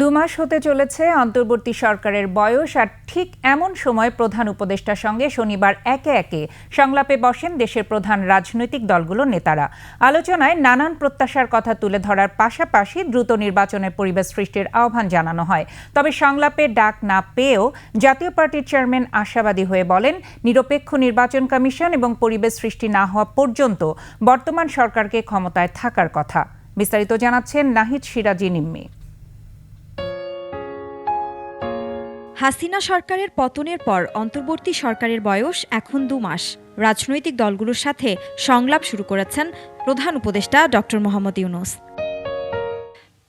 দু মাস হতে চলেছে, অন্তর্বর্তী সরকারের বয়স, আর ঠিক এমন সময় প্রধান উপদেষ্টার সঙ্গে শনিবার একে একে সংলাপে বসেন দেশের প্রধান রাজনৈতিক দলগুলোর নেতারা। আলোচনায় নানান প্রত্যাশার কথা তুলে ধরার পাশাপাশি দ্রুত নির্বাচনের পরিবেশ সৃষ্টির আহ্বান জানানো হয়। তবে সংলাপে ডাক না পেয়েও জাতীয় পার্টির চেয়ারম্যান আশাবাদী হয়ে বলেন, নিরপেক্ষ নির্বাচন কমিশন এবং পরিবেশ সৃষ্টি না হওয়া পর্যন্ত বর্তমান সরকারকে ক্ষমতায় থাকার কথা। বিস্তারিত জানাচ্ছেন নাহিদ সিরাজি নিম্মি। হাসিনা সরকারের পতনের পর অন্তর্বর্তী সরকারের বয়স এখন দু মাস। রাজনৈতিক দলগুলোর সাথে সংলাপ শুরু করেছেন প্রধান উপদেষ্টা ডক্টর মোহাম্মদ ইউনুস।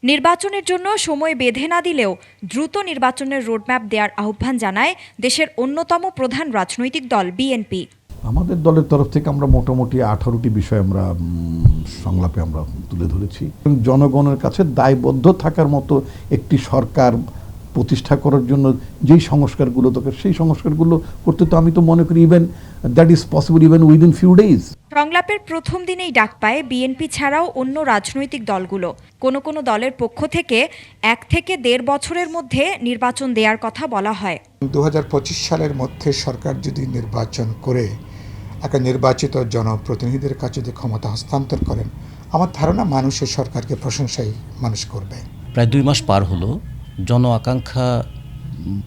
নির্বাচনের জন্য সময় বেঁধে না দিলেও দ্রুত নির্বাচনের রোডম্যাপ দেওয়ার আহ্বান জানায় দেশের অন্যতম প্রধান রাজনৈতিক দল বিএনপি। আমাদের দলের তরফ থেকে আমরা মোটামুটি আঠারোটি বিষয় আমরা সংলাপে আমরা তুলে ধরেছি। জনগণের কাছে দায়বদ্ধ থাকার মতো একটি সরকার প্রতিষ্ঠা করার জন্য যেই সংস্কারগুলো দরকার সেই সংস্কারগুলো করতে তো আমি তো মনে করি even that is possible even within few days সংলাপের প্রথম দিনেই ডাক পায় বিএনপি ছাড়াও অন্য রাজনৈতিক দলগুলো। কোনো কোনো দলের পক্ষ থেকে এক থেকে দেড় বছরের মধ্যে নির্বাচন দেওয়ার কথা বলা হয়। দু হাজার পঁচিশ সালের মধ্যে সরকার যদি নির্বাচন করে একটা নির্বাচিত জনপ্রতিনিধিদের কাছে যদি ক্ষমতা হস্তান্তর করেন আমার ধারণা মানুষের সরকারকে প্রশংসাই মানুষ করবে। প্রায় দুই মাস পার হলো জন আকাঙ্ক্ষা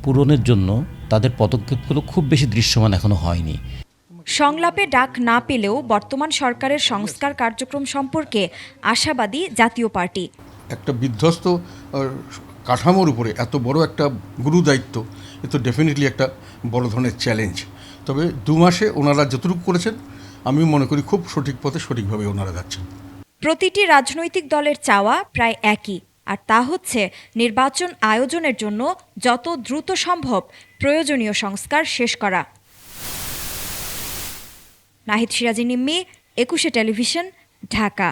পূরণের জন্য তাদের পদক্ষেপগুলো খুব বেশি দৃশ্যমান এখনও হয়নি। সংলাপে ডাক না পেলেও বর্তমান সরকারের সংস্কার কার্যক্রম সম্পর্কে আশাবাদী জাতীয় পার্টি। একটা বিধ্বস্ত কাঠামোর উপরে এত বড় একটা গুরু দায়িত্ব এ তো ডেফিনেটলি একটা বড় ধরনের চ্যালেঞ্জ তবে দু মাসে ওনারা যতটুকু করেছেন আমি মনে করি খুব সঠিক পথে সঠিকভাবে ওনারা যাচ্ছেন। প্রতিটি রাজনৈতিক দলের চাওয়া প্রায় একই। আর তা হচ্ছে নির্বাচন আয়োজনের জন্য যত দ্রুত সম্ভব প্রয়োজনীয় সংস্কার শেষ করা। নাহিদ সিরাজি, নিম্মি, একুশে টেলিভিশন, ঢাকা।